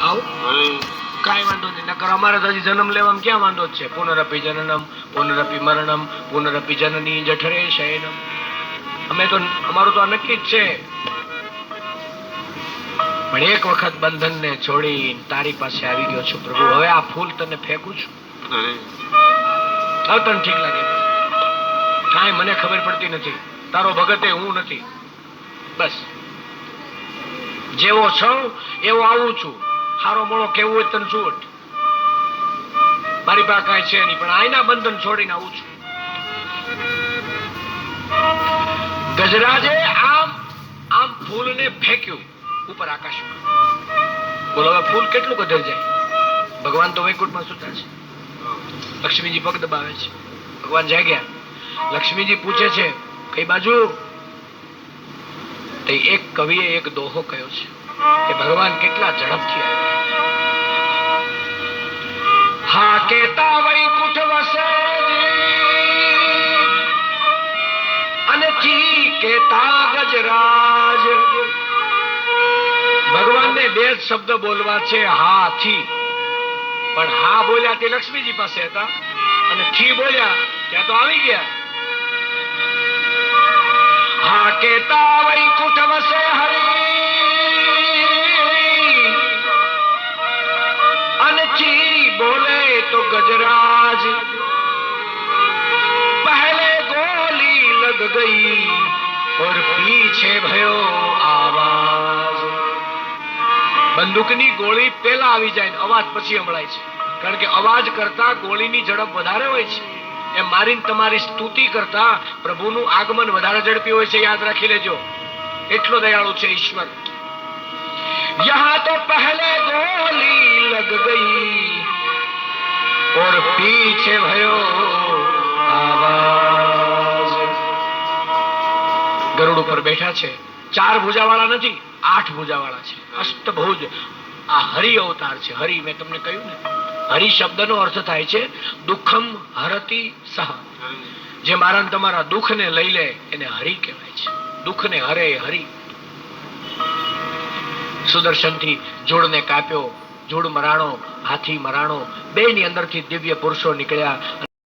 આવું? કાંઈ વાંધો નહીં. નકર અમારે તો હજી જન્મ લેવામાં ક્યાં વાંધો જ છે? પુનરપી જનનમ પુનરપી મરણમ પુનરપી જનની જઠરે શયનમ. અમે તો અમારું તો નક્કી જ છે. પણ એક વખત બંધનને છોડી તારી પાસે આવી ગયો છું પ્રભુ. હવે આ ફૂલ તને ફેંકું છું. હવે તને ઠીક લાગે કાંઈ મને ખબર પડતી નથી. તારો ભગત એ હું નથી. બસ. જેવો છું, એવો આવું છું. હારો મોળો કેવું હોય તને છૂટ મારી પાસે કાંઈ છે નહીં, પણ આઈના બંધન છોડીને આવું છું. ગજરાજે આમ આમ ફૂલને ફેંક્યું ઉપર આકાશમાં બોલો, હવે ફૂલ કેટલું કદર જાય? ભગવાન તો વૈકુંઠમાં સુતા છે. લક્ષ્મીજી પગ દબાવે છે. ભગવાન જાગ્યા. લક્ષ્મીજી પૂછે છે, કઈ બાજુ? તો એક કવિએ એક દોહો કયો છે કે ભગવાન કેટલા ઝડપથી આવ્યા. હા કેતા વૈકુંઠ વસે અને જી કેતા ગજરાજ ભગવાનને બે જ શબ્દ બોલવા છે, હા, થી. પણ હા બોલ્યા તે લક્ષ્મીજી પાસે હતા અને થી બોલ્યા, ત્યાં તો આવી ગયા. હા કેતા વૈકુંઠ વસે હરી અને ચી બોલે તો ગજરાજ पहले गोली लग गई और पीछे भयो आवाज બંદૂકની ગોળી પહેલા આવી જાય ને અવાજ પછી સંભળાય છે કારણ કે અવાજ કરતા ગોળીની ઝડપ વધારે હોય છે એ મારી તમારી સ્તુતિ કરતા પ્રભુનું આગમન વધારે ઝડપી હોય છે, યાદ રાખી લેજો. એટલો દયાળુ છે ઈશ્વર. યહાં તો પહેલે ગોલી લગ ગઈ, ઓર પીછે ભયો આવાજ. ગરુડ ઉપર બેઠા છે. ચાર ભુજાવાળા નથી, આઠ ભુજાવાળા છે. અષ્ટભુજ. આ હરિ અવતાર છે. હરિ, મેં તમને કહ્યું ને? હરિ શબ્દનો અર્થ થાય છે, દુઃખમ હરતી સહ. જે મારા ને તમારા દુઃખને લઈ લે, એને હરિ કહેવાય છે. દુઃખને હરે, હરિ. સુદર્શનથી જોડને કાપ્યો, જોડ મરાણો, હાથી મરાણો બે ની અંદરથી દિવ્ય પુરુષો નીકળ્યા